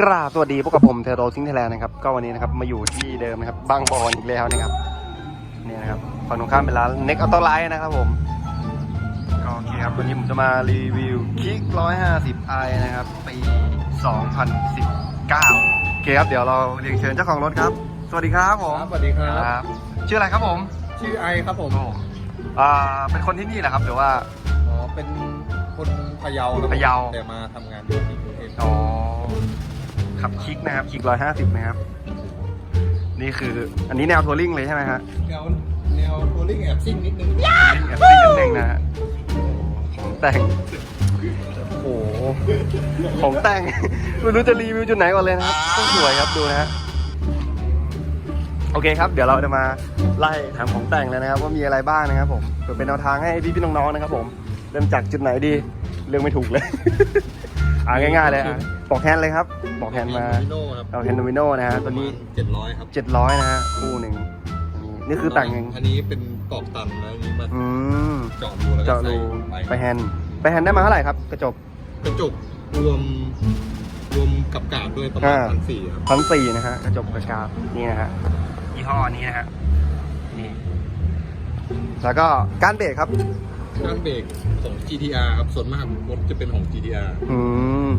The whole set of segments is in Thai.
กราบสวัสดีพวกกับผมเทโรซิงเทแลนด์นะครับก็วันนี้นะครับมาอยู่ที่เดิมนะครับบางบอนอีกแล้วนะครับนี่นะครับฝั่งตรงข้ามเป็นร้านเน็กออโต้ไลท์นะครับผมก็โอเคครับวันนี้ผมจะมารีวิวคิก150 i นะครับปี2019โอเคครับเดี๋ยวเราเรียนเชิญเจ้าของรถครับ สวัสดีครับผมครับสวัสดีครับครับ ชื่ออะไรครับผม ชื่อไอครับผมอ่าเป็นคนที่นี่แหละครับหรือว่าอ๋อเป็นคนพะเยาครับผมพะเยาแต่มาทำงานอยู่ที่กรุงเทพอ๋อ ขับคิกนะครับคิก150นะครับ นี่คืออันนี้แนวทัวริงเลยใช่ไหมฮะแนวแนวโทลิ่งแอบซิ่งนิดนึงแอบซิ่งนิดนึงนะฮะของแต่งโอ้โหของแต่ง ไม่รู้จะรีวิวจุดไหนก่อนเลยนะครับต้องสวยครับดูนะฮะโอเคครับ เดี๋ยวเราจะมาไล่ถามของแต่งเลยนะครับ ว่ามีอะไรบ้างนะครับผมเพื่อเป็นแนวทางให้พี่พี่ๆน้องๆนะครับผม เริ่มจากจุดไหนดี เรื่องไม่ถูกเลย อ่าง่ายๆเลยอะบอกแฮนด์เลยครับ บอกแฮนด์มามิโน่ครับเอาแฮนด์โดมิโนนะฮะตัวนี้เจ็ดร้อยครับ700นะฮะคู่หนึ่งอันนี้นี่คือแต่งเองอันนี้เป็นกรอบตันแล้วอันนี้มาอืมเจาะรูแล้วก็เจาะใส่รูไปไปแฮนด์ไปแฮนด์ได้มาเท่าไหร่ครับกระจก กระจกรวมรวมกับกาดด้วยประมาณอ่า พันสี่ครับพันสี่นะฮะกระจกกระกาบนี่นะฮะยี่ห้อนี้นะฮะนี่แล้วก็การเบรกครับ ด้านเบรกของ GTR ครับส่วนมากรถจะเป็นของ GTR อืม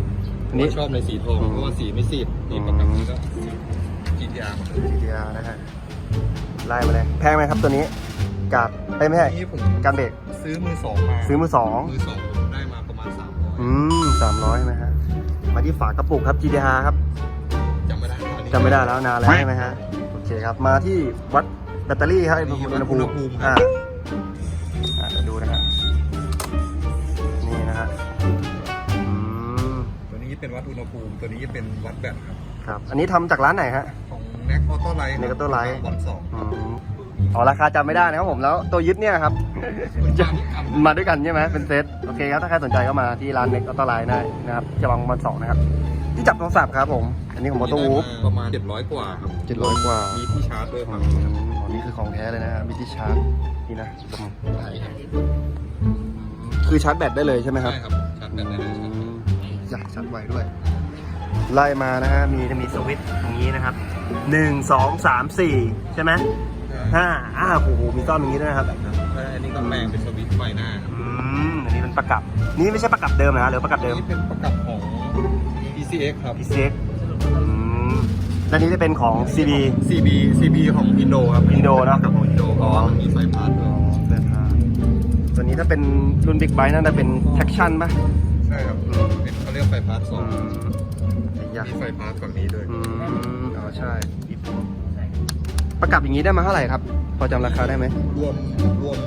อันนี้ผมชอบในสีทองอืมเพราะว่าสีไม่ซีดนี่ประกับก็สี GTR หมดเลย GTR นะฮะไล่มาเลย แพงไหมครับตัวนี้กาดเอ้ยไม่ใช่อันนี้ผมการเบรกซื้อมือสองมาซื้อมือสอง มือสองผมได้มาประมาณสามร้อยอืมสามร้อยนะฮะ มาที่ฝากระปุกครับ GTR ครับจำไม่ได้อันนี้จำไม่ได้แล้วนานแล้วใช่ไหมฮะ โอเคครับ มาที่วัดแบตเตอรี่ครับอุณหภูมิอุณหภูมิคอ่ารับอ่า เป็นวัดอุณหภูมิ ตัวนี้เป็นวัดแบตครับ ครับ อันนี้ทำจากร้านไหนฮะ ของ Neck Auto Light Neck Auto Light วันสองอืมอ๋อราคาจำไม่ได้นะครับผมแล้วตัวยึดเนี่ยครับ จะมาด้วยกันใช่ไหมเป็นเซตโอเคครับถ้าใครสนใจก็มาที่ร้านเน็กออโต้ไลน์ได้นะครับจะบางวันสองนะครับ ที่จับโทรศัพท์ครับผม อันนี้ของมอเตอร์วูฟประมาณ 700 กว่าครับ700กว่ามีที่ชาร์จด้วยคอืรับมอ๋อนี่คือของแท้เลยนะฮะบิทิชาร์จนี่นะตรงไทยคือชาร์จแบตได้เลยใช่ไหมครับ ใช่ครับชาร์จแบตได้เลยชาร์จแบตอยาก ชาร์จไวด้วย ไล่มานะฮะมีจะมีสวิตช์ตรงนี้นะครับหนึ่งสองสามสี่ใช่ไหมห้าอ้าวโอ้โหมีต้อนอย่างนี้ด้วยนะครับแล้วอันนี้ก็แปลงเป็นสวิตช์ไฟหน้าครับอืมอันนี้เป็นประกับนี่ไม่ใช่ประกับเดิมนะหรือประกับอันเดิมนี้เป็นประกับของ PCX ครับ PCX อืมแล้วนี้จะเป็นของ CB CB CB ของอินโดครับอินโดเนอะกับของอินโดเพราะว่ามันมีไฟพาร์ทด้วยตัวนี้ถ้าเป็นรุ่นบิ๊กไบค์น่าจะเป็น traction ป่ะใช่ครับ ไฟพาร์ทสออืงมไอ้ยะมีไฟพาร์ทฝั่งนี้ด้วยอืมอ๋อใช่ ประกับอย่างนี้ได้มาเท่าไหร่ครับ พอจำราคาได้ไหมรวมรวม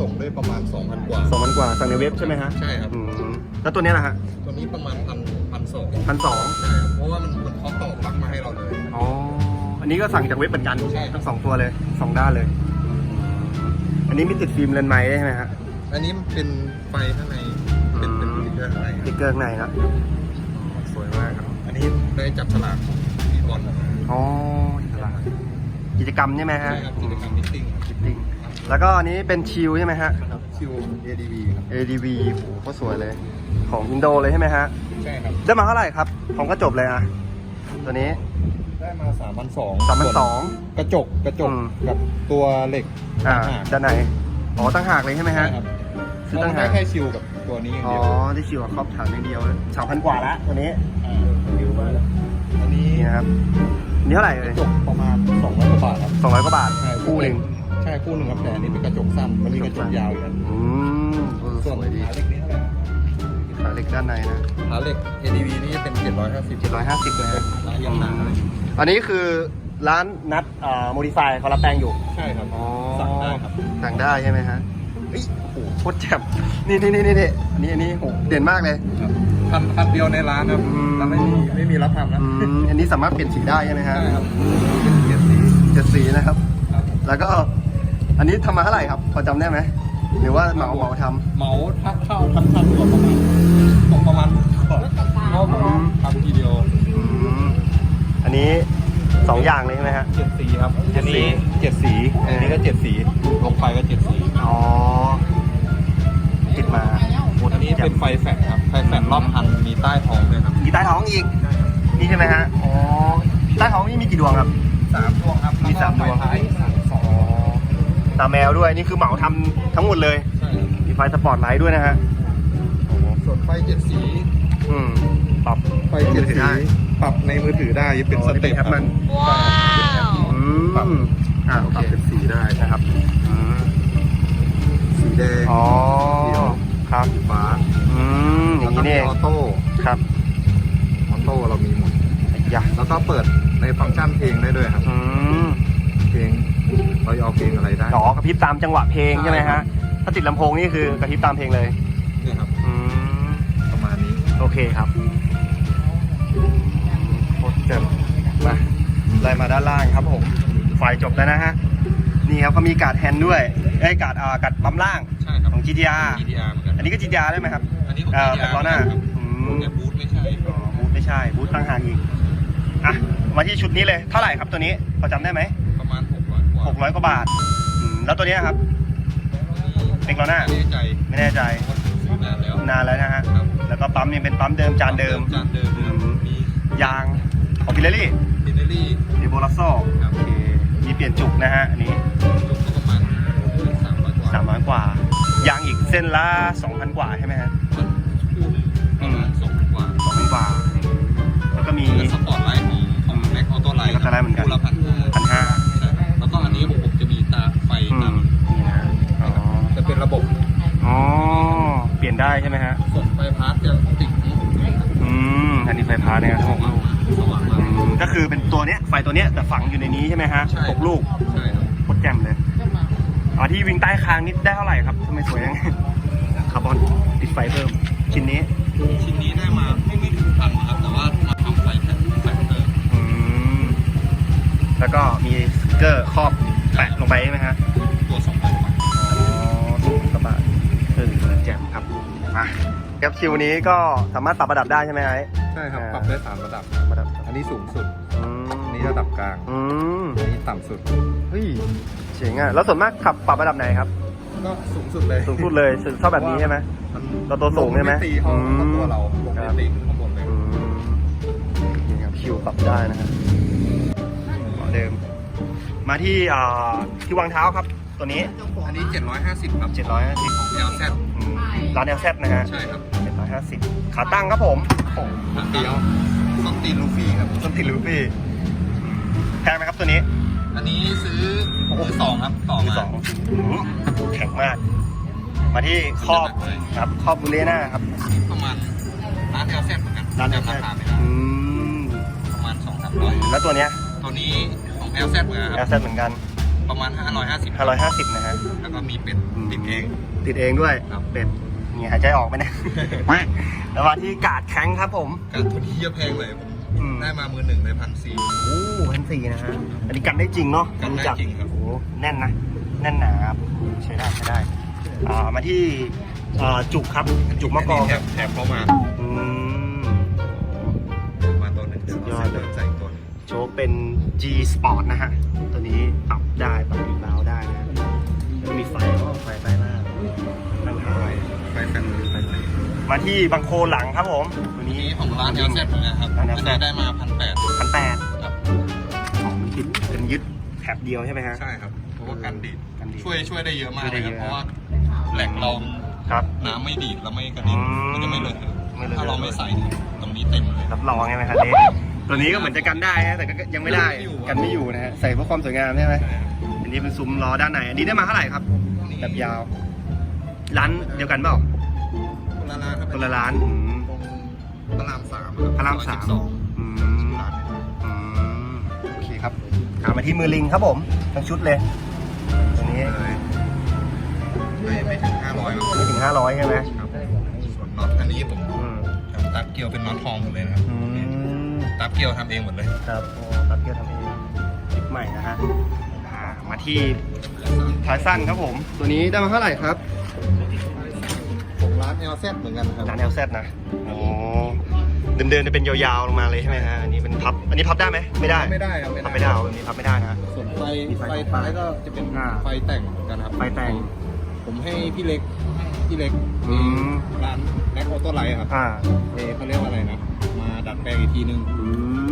ส่งได้ประมาณ 2,000 กว่า สองพันกว่าสั่งในเว็บใช่ไหมฮะใช่ครับอืมแล้วตัวเนี้ยนะฮะตัวนี้ประมาณพันพันสองพันสอง ใช่ครับเพราะว่ามันมันเขาต่อปลั๊กมาให้เราเลย อ๋อ อันนี้ก็สั่งจากเว็บเหมือนกันใช่ครับทั้งสองตัวเลยสองด้านเลย อันนี้มีติดฟิล์มเลนส์ไม้ได้ใช่ไหมฮะ อันนี้มันเป็นไฟข้างใน เป็นเป็นอืมสติ๊กเกอร์ข้างในสติ๊กเกอร์ข้างในนะสวย มากครับอันนี้ได้จับฉลากของอีบอลนะครับอ๋อตลาดกิจกรรมใช่ไหมฮะใช่ครับกิจกรรมมิทติ้งครับมิทติ้งแล้วก็อันนี้เป็นชิลใช่ไหมฮะ ครับคิว ADV ครับ ADV โหโคตรสวยเลย ของอินโดเลยใช่ไหมฮะ ใช่ครับ ได้มาเท่าไหร่ครับของก็จบเลยอะ ตัวนี้ได้มา3 2 0 0 สามพันสอง กระจกกระจกอืม กับตัวเหล็กอ่าต่างหากด้านไหน อ๋อตั้งหากเลยใช่ไหมใช่ฮะ ครับซื้อเราตั้งได้หาก แค่ชิวกับตัวนี้อย่างอ๋อ เดียวที่ชิวกับครอบฐานอย่างเดียวสามพันกว่าละตัวนี้า ชิวมากอันนี้นี่นะครับอันนี่เท่าไหร่กเลยระจกประมาณ200กว่าบาทครับสองร้อยกว่าบาทใช่คู่หนึ่งใช่คู่หนึ่งครับแต่อันนี้เป็นกระจกสั้นมันมีกระจกยาวอยู่นะอืมเออสส่วนวยดีขาเหล็กนี้เท่าไหร่ขาเหล็กด้านในนะขาเหล็ก ADV นี่เป็น750 เจ็ดร้อยห้าสิบเลยฮะลายยังหนาเลยอันนี้คือร้านนัดอ่าโมดิฟายเขารับแปลงอยู่ ใช่ครับอ๋อสั่งได้ครับสั่งได้ใช่ไหมฮะเอ้ยโอ้โหโคตรแจ่มนี่นี่นี่นี่นี่อันนี้อันนี้โหเด่นมากเลยคั นคันเดียวในร้านครับอืม แล้วไม่มีไม่มีรับทำนะอืมอันนี้สามารถเปลี่ยนสีได้ใช่ไหมฮะใช่ครับเป็นเกียร์สีเจ็ดสีนะครับ ครับแล้วก็อันนี้ทำมาเท่าไหร่ครับ พอจำได้ไหมหรือว่าเหมาเหมาทเหมาถ้าเข้าทั้งคันก็ประมาณตกประมาณก่อนเพราะว่าทำทีเดียวำอืมอันนี้สองอย่างเลยใช่ไหมฮะ เจ็ดสีครับเจ็ดสีอันนี้เจ็ดสีเอออัอันนี้ก็เจ็ดสีลงไฟก็เจ็ดสี เป็มนไฟแฟลชครับ ไฟแฟลชรอบคันมีใต้ท้องด้วยครับมีใต้ท้องอีกโนี่ใช่ไหมฮะ อ๋อ ใต้ท้องนี่มีกี่ดวงครับ สามดวงครับมีสามดวงแล้ก็ไฟท้ายสองตาแมวด้วย นี่คือเหมาทำทั้งหมดเลย ใช่ครับมีไฟสปอร์ตไลท์ด้วยนะฮะโอ้โหส่วนไฟเจ็ดสี อืมปรับไฟเจ็ดสีได้ปรับในมือถือได้เป็นอ๋อสนี่เป็เต็นปแอปมันอืปรับมอ่าโอปรับเคเป็นสีได้นะครับอืมสีแดงอ๋อเขียวครับสีฟ้าอื มอย่างนี้นี่เองออโต้ครับออโต้เรามีหมดอยาแล้วก็เปิดในฟังก์ชันเพลงได้ด้วยครับ อืมเพลงเราจะเอาเพลงอะไรได้ อ๋อกระพริบตามจังหวะเพลงใช่ไหมใช่ครัฮะบ ถ้าติดลำโพงนี่คือกระพริบตามเพลงเลยเนี่ยครับ อืมประมาณนี้โอเคครับโคตรเจ็บมาไล่มาด้านล่างครับผมไฟจบแล้วนะฮะนี่ครับเขามีการ์ดแฮนด์ด้วย เอ้ยการ์ดอ่าการ์ดปั๊มล่างใช่ครับของ GTR GTR เหมือนกันอันนี้ก็ GTR ได้ไหมครับอันนี้ของอ่า GTR ล้อหน้าครับอืมแต่บูทไม่ใช่อ๋อบูธไม่ใช่บูธตั้งห่างอีกอะมาที่ชุดนี้เลยเท่าไหร่ครับตัวนี้พอจำได้ไหมประมาณ600กว่าหกร้อยกว่าบาทอืมแล้วตัวเนี้ยครับ เป็นล้อหน้า ไม่แน่ใจไม่แน่ใจซื้อนานแล้วนานแล้วนะฮะครับแล้วก็ปั๊มนี่เป็นปั๊มเดิมจานเดิม จานเดิมครับอืม มียางของพิเรลี่ฟินเนอรี่ดีโบลัสโซครับ โอเคมีเปลี่ยนจุกนะฮะอันนี้ สามร้อยกว่า ยางอีกเส้นละสองพันกว่าใช่ไหมฮะมันคู่หนึ่งประมาณ2,000กว่าสองพันกว่า แล้วก็มีแล้วสปอร์ตไลท์ของของแม็กออโต้ไลท์ Mac Auto Light เหมือนกันคู่ละพันห้าพันห้าใช่ครับแล้วก็อันนี้ของผมจะมีตาไฟอืตามมนี่นะฮะอ๋อจะเป็นระบบอ๋อเปลี่ยนได้ใช่ไหมฮะ ส่วนไฟพาร์ทจะติดที่ผมเลยครับอืมอันนี้ไฟฟ้าเนี่ยหกลูกสว่างมาก อืมก็คือเป็นตัวเนี้ยไฟตัวเนี้ยแต่ฝังอยู่ในนี้ใช่ไหมฮะใช่ หกลูก ใช่ครับ โคตรแจ่มเลย อ๋อที่วิ่งใต้คางนี่ได้เท่าไหร่ครับทำไมสวยยังคาร์บอนติดไฟเพิ่ม ชิ้นนี้ ชิ้นนี้ได้มาไม่ไม่ถึงพันครับ แต่ว่ามาทำไฟแผ่นไฟเตอร์อืมแล้วก็มีสติ๊กเกอร์ครอบแปะลงไปใช่ไหมฮะตัวสองพันกว่าอ๋อสูงกระบะเออแจ่มครับมาแคปคิวนี้ก็สามารถปรับระดับได้ใช่ไหมไอ้ใช่ครับอ่าปรับได้สามระดับ ระดับอันนี้สูงสุด อืมอันนี้ระดับกลาง อืมอันนี้ต่ำสุด เฮ้ย เจ๋งอะแล้วส่วนมากขับปรับระดับไหนครับ ก็สูงสุดเลยสูงสุดเลยชอบแบบนี้ใช่ไหมมันเราตัวสูงใช่ไหมลไม่ตีเข้าอืมเข้าตัวเราลงไม่ตีขึ้นข้างบนเลยอืมนี่ครับคิวปรับได้นะครับเหมือนเดิม มาที่อ่าที่วางเท้าครับ ตัวนี้อันนี้ 750 ครับ750ของ LZ อืมร้านแอลเซนะฮะใช่ครับ750 ขาตั้งครับผมของเดียวสองตีนลูฟี่ครับสติลูฟี่แพงไหมครับตัวนี้ อันนี้ซื้อมือสองครับต่อมือมาสองอืมแข็งมาก มาที่ครอบครับครอบบูเลน่าครับ ประมาณร้าน LZ เหมือนกันร้านแอลจำเซราคาไม่ได้อืมประมาณ2 3 0 0แล้วตัวเนี้ยตัวนี้ของ LZ เหมือนกันแอคลรับเซเหมือนกัน ประมาณ 550 550 นะฮะแล้วก็มีเป็ดติดเอง ติดเองด้วยครับเป็ดนี่หายใจออกไหมเนี่ยแล้วมาที่กาดแข้งครับผมการตัวนี้เยอะแพงเลยผม อืม ได้มามือหนึ่งเลยพันสี่ โอ้พันสี่นะฮะ อันนี้กันได้จริงเนาะกันได้จริงครับ โอ้แน่นนะ แน่นหนาครับ ใช้ได้ใช้ได้ อ่า มาที่อ่าจุกครับ จุกมะกอกแถบแถบเข้ามาอืม มาตัวหนึ่งเดี๋ยวสุดยอเราดใส่ตัวหนึ่งโชว์เป็น G Sport นะฮะ ตัวนี้ปรับได้ปรับ มาที่บังโคหลังครับผมตัวนี้ นี้ของร้าน LZ เหมือนกันครับร้าอันน LZ นี้ได้มาพันแปดพันแปดครับของมันติดเป็นยึดแถบเดียวใช่ไหมฮะ ใช่ครับเพราะว่ากันดีดกันดีดช่วยช่วยได้เยอะมากช่วยได้เลยครับเยอะ เพราะว่าแหลกเราครับ น้ำไม่ดีดแล้วไม่กระเด็นอืมมันจะไม่เลอะเทอะไม่เลอะเทอะ ถ้าเราไม่ใส่เนี่ยตรงนี้เต็มเลย รับรองใช่ไหมครับเด็ตัวนี้ก็เหมือนจะกันได้ฮะแต่ก็ยังไม่ได้ไม่อยู่กันไม่อยู่นะฮะใส่เพื่อความสวยงามใช่ไหมใช่ครับอันนี้เป็นซุ้มล้อด้านในอันนี้ได้มาเท่าไหร่ครับนี่แบบยาว ร้านเดียวกันเปล่าคน ละร้านครับคนละร้านอืมตรงพระรามสามพระรามสามสองอืมร้านเนี่ยอืมโอเคครับเอามาที่มือลิงครับผมทั้งชุดเลยตัวนี้เลยไม่ไม่ถึงห้าร้อยครับไม่ถึงห้าร้อยใช่ไหมครับส่วนน็อตอันนี้ผมอืมทำตัดเกลียวเป็นน็อตทองหมดเลยนะครับอืมตัดเกลียวทำเองหมดเลยครับโอ้ตัดเกียร์ทำเองคลิปใหม่นะฮะอ่ามาที่ท้ายสั้นครับผม ตัวนี้ได้มาเท่าไหร่ครับ ของร้าน LZ เหมือนกันครับร้าน LZ นะโอ้เดินเดินๆจะเป็นยาวๆลงมาเลยใช่ไหมฮะอันนี้เป็นพับอันนี้พับได้ไหมไม่ได้ไม่ได้ครับพับไม่ได้เอาอันนี้พับไม่ได้นะส่วนไฟมีไฟไฟท้ายก็จะเป็นอ่าไฟแต่งเหมือนกันครับไฟแต่ง ผมให้พี่เล็กพี่เล็กอืมร้านแม็กออโต้ไลท์ครับอ่าเอเขาเรียกว่าอะไรนะมาดดัดแปลงอีกทีนึงอื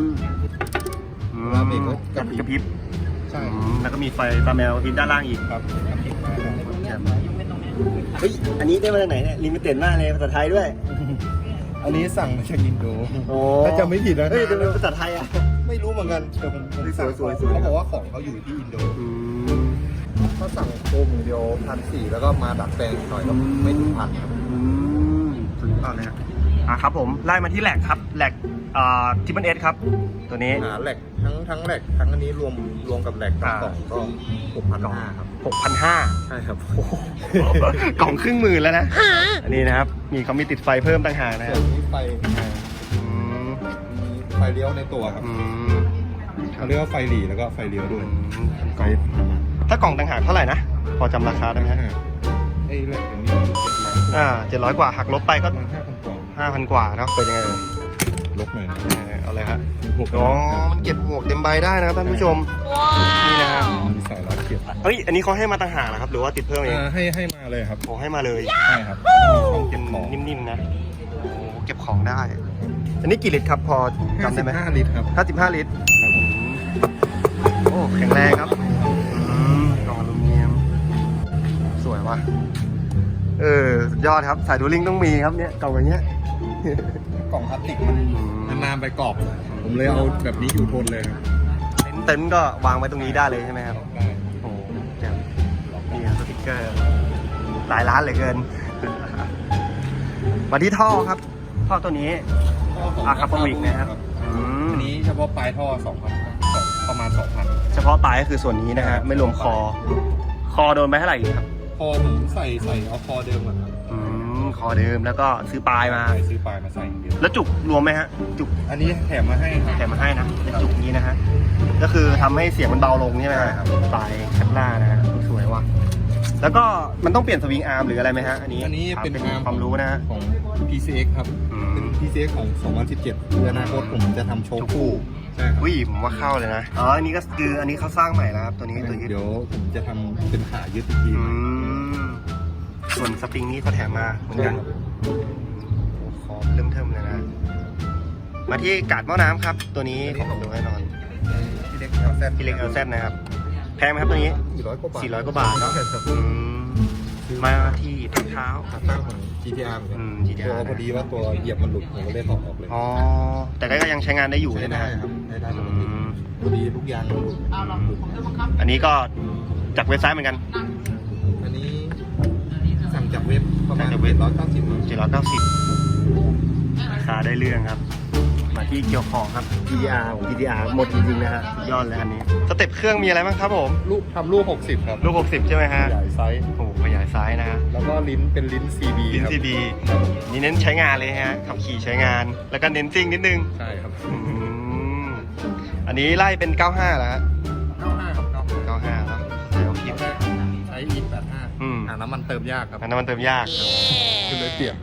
มอืมแล้วเบรกก็กระกระพริบใช่อืมแล้วก็มีไฟตาแมวที่ด้านล่างอีกครับ เฮ้ย อันนี้ได้มาจากไหนเนี่ยลิมิเต็ดมากเลยภาษาไทยด้วย อันนี้สั่งมาจากอินโดโอ้ ถ้าจำไม่ผิดนะเฮ้ยเป็นภาษาไทยอะ ไม่รู้เหมือนกันแต่ผมผมสั่งสวยๆสวยๆ เขาบอกว่าของเขาอยู่ที่อินโดอืมถ้าสั่งโคมอย่างเดียวพันสี่แล้วก็มาดัดแปลงอีกหน่อยก็ไม่ถึงพันครับ อืมสุดยอดเลยครับ อะครับผมไล่มาที่แหลกครับแหลกอ่าทิปเปิลเอสครับ ตัวนี้ หาแหลกทั้งทั้งแหลกทั้งอันนี้รวมรวมกับแหลกทั้งกล่องก็หกพันห้าครับหกพันห้าใช่ครับกล่องครึ่งหมื่นแล้วนะ อันนี้นะครับ มีเขามีติดไฟเพิ่มต่างหากนะคส่รัวบนนี้ไฟอืมมีไฟเลี้ยวในตัวครับอืมเขาเรียกว่าไฟหลีแล้วก็ไฟเลี้ยวด้วยไฟถ้ากล่องต่างหากเท่าไหร่นะ พอจำราคาได้ไหมฮะไอ้แหลกอย่างนี้เจ็ดร้อยอ่าเจ็ดร้อยกว่าหักลบไปก็ประมาณห้าพันกว่า ห้าพันกว่าเนาะเป็นยังไงเอ่ยลบหน่อยนะเออเอาเลยฮะหกอ๋อมันเก็บหมวกเต็มใบได้นะครับท่านผู้ชมนี่นะฮะมีสายรัดเก็บเอ้ย อันนี้เขาให้มาต่างหากเหรอครับ หรือว่าติดเพิ่มเองอ่าให้ให้มาเลยครับ โอ้ให้มาเลยใช่ครับมีช่องเก็เป็บนของนิ่มๆนะโอ้เก็บของได้ อันนี้กี่ลิตรครับพอจำได้ไหมห้าลิตรครับห้าสิบห้าลิตร ครับผมโอ้แข็งแรงครับอืมกล่องอลูมิเนียม สวยว่ะ เออ สุดยอดครับ สายดูลิงต้องมีครับเนี่ยกล่องอย่างเงี้ย กล่องพลาสติกมันนานๆไปกรอบ ผมเลยเอาแบบนี้อยู่ทนเลยครับเต็นท์เต็นท์ก็วางไว้ตรงนี้ได้เลยใช่ไหมครับ ได้โอ้แจ่มนี่ครับสติกเกอร์ หลายร้านเหลือเกิน มาที่ท่อครับ ท่อตัวนี้ อาคาปวิกนะครับ อืมอันนี้เฉพาะปลายท่อ2,000ประมาณ2,000เฉพาะปลายก็คือส่วนนี้นะฮะ ไม่รวมคอ คอโดนไปเท่าไหร่อีกครับ พอผมใส่ใส่เอาคอเดิมก่อนครับอืม คอเดิมแล้วก็ซื้อปลายมาใส่ซื้อปลายมาใส่อย่างเดียวแล้วจุกรวมไหมฮะ จุกอันนี้แถมมาให้ครับ แถมมาให้นะเป็นจุกนี้นะฮะ ก็คือทำให้เสียงมันเบาลงใช่ไหมฮะใช่ครับ ปลายแคปล่านะฮะสวยว่ะ แล้วก็มันต้องเปลี่ยนสวิงอาร์มหรืออะไรไหมฮะ อันนี้อันนี้เป็นถามอาร์มความรู้นะฮะ ของ PCX ครับ อืเป็นม PCX ของ 2017คืออนาคตผมจะทำโชว์คู่ ใช่ครับอุ้ยผมว่าเข้าเลยนะ อ๋อ อันนี้ก็คืออันนี้เขาสร้างใหม่แล้วครับตัวนี้ตัวยึดเดี๋ยวผมจะทำเป็นขายึดอีกทีอืม ส่วนสปริงนี้เขาแถมมาเหมือนกันโอ้คอเริ่มเทิมเลยนะ มาที่กาดหม้อน้ำครับ ตัวนี้ของดูแน่นอนพี่เล็กเอลแซดพี่เล็กเอลแซนะครับ แพงไหมครับตัวนี้สี่ร้อยกว่าบาท400กว่าบาทเนอะครับอืมมาที่พักเท้าขาตั้งของ GTR เหมือนกันอืมตัว GTR พอดีว่าตัวเหยียบมันหลุดผมก็เลยถอดออกเลยอ๋อแต่ก็ยังใช้งานได้อยู่ใช้ใช่ไหมได้ฮะครับใช้ได้อืปกติมพอดีทุกอย่างมันหลุดหลุดอันนี้ก็จากเว็บไซต์เหมือนกันอันนี้สั่ง จากเว็บประมาณสั่งจากเว็บร้อยเก้าสิบ790ราคาได้เรื่องครับ มาที่เกี่ยวของครับ GDR ของ GDR หมดจริงๆนะฮะสุดยอดเลยอันนี้สเต็ปเครื่องมีอะไรบ้างครับผม ลูกทำลูกหกสิบครับ ลูก 60 ใช่ไหมฮะใหญ่ไซส์โอ้โหขยายซ้ายนะฮะแล้วก็ลิ้นเป็นลิ้น CB ลิ้น ครับ CB นี่เน้นใช้งานเลยฮะขับขี่ใช้งาน แล้วก็เน้นซิ่งนิดนึงใช่ครับ อืมอันนี้ไล่เป็น 95แล้วฮะ95 ครับ95 95แล้วเดี๋ยวคลิปใช้ E 85อืม หาน้ำมันเติมยากครับอันนั้นมันเติมยากก็เลยเปลี่ยน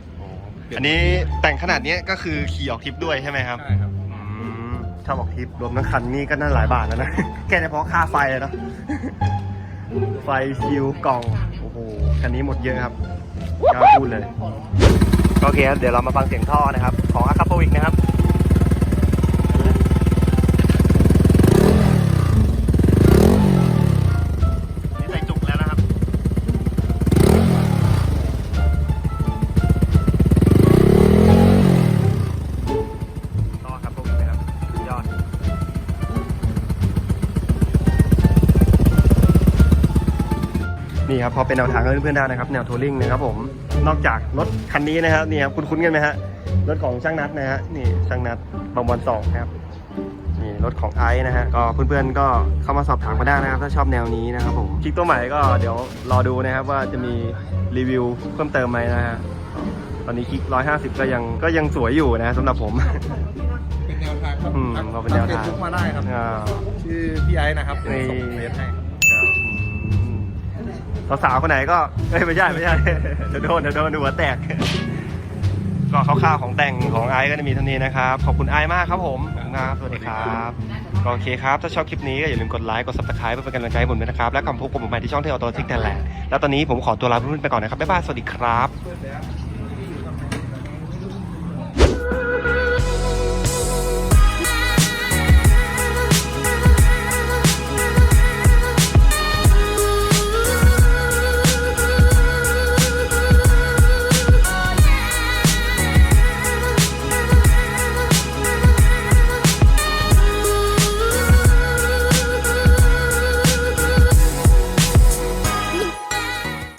อันนี้แต่งขนาดเนี้ยก็คือขี่ออกทริปด้วยใช่ไหมครับใช่ครับอืมถ้าบอกทริปรวมทั้งคันนี่ก็น่าหลายบาทแล้วนะแค่เฉพาะค่าไฟอะเนาะไฟฟิวกล่องโอ้โหคันนี้หมดเยอะครับกล้าพูดเลยโอเคครับเดี๋ยวเรามาฟังเสียงท่อนะครับ ของอาคาโปวิกนะครับ นี่ครับพอเป็นแนวทางให้เพื่อนๆได้นะครับ แนวทัวริงนะครับผมนอกจากรถคันนี้นะครับนี่ครับคุ้นๆกันไหมฮะรถของช่างนัดนะฮะนี่ช่างนัดบางบอลสองนะครับนี่รถของไอซ์นะฮะก็เพื่อนๆก็เข้ามาสอบถามมาได้นะครับ ถ้าชอบแนวนี้นะครับผมคลิกตัวใหม่ก็เดี๋ยวรอดูนะครับว่าจะมีรีวิวเพิ่มเติมไหมนะฮะตอนนี้คลิก150ก็ยังก็ยังสวยอยู่นะสำหรับผม เป็นแนวทางครับอืมเราเป็นแนวทางทัก Facebook มาได้ครับ อ่า ชื่อพี่ไอ้นะครับเดี๋ยวนี่ส่งเฟซให้ สาวๆคนไหนก็เอ้ยไม่ใช่ไม่ใช่เดี๋ยวโดนเดี๋ยวโดนหัวแตก ก็คร่าวๆของแต่งของไอซ์ก็จะมีเท่านี้นะครับ ขอบคุณไอซ์มากครับผมครับสวัสดีครับก็โอเคครับ ถ้าชอบคลิปนี้ก็อย่าลืมกดไลค์กดซับสไครป์เพื่อเป็นกำลังใจให้ผมด้วยนะครับ และคำพบกับผมใหม่ที่ช่องเทออโตซิกแทนแลนด์แล้วตอนนี้ผมขอตัวลาเพื่อนๆไปก่อนนะครับบ๊ายบายสวัสดีครับ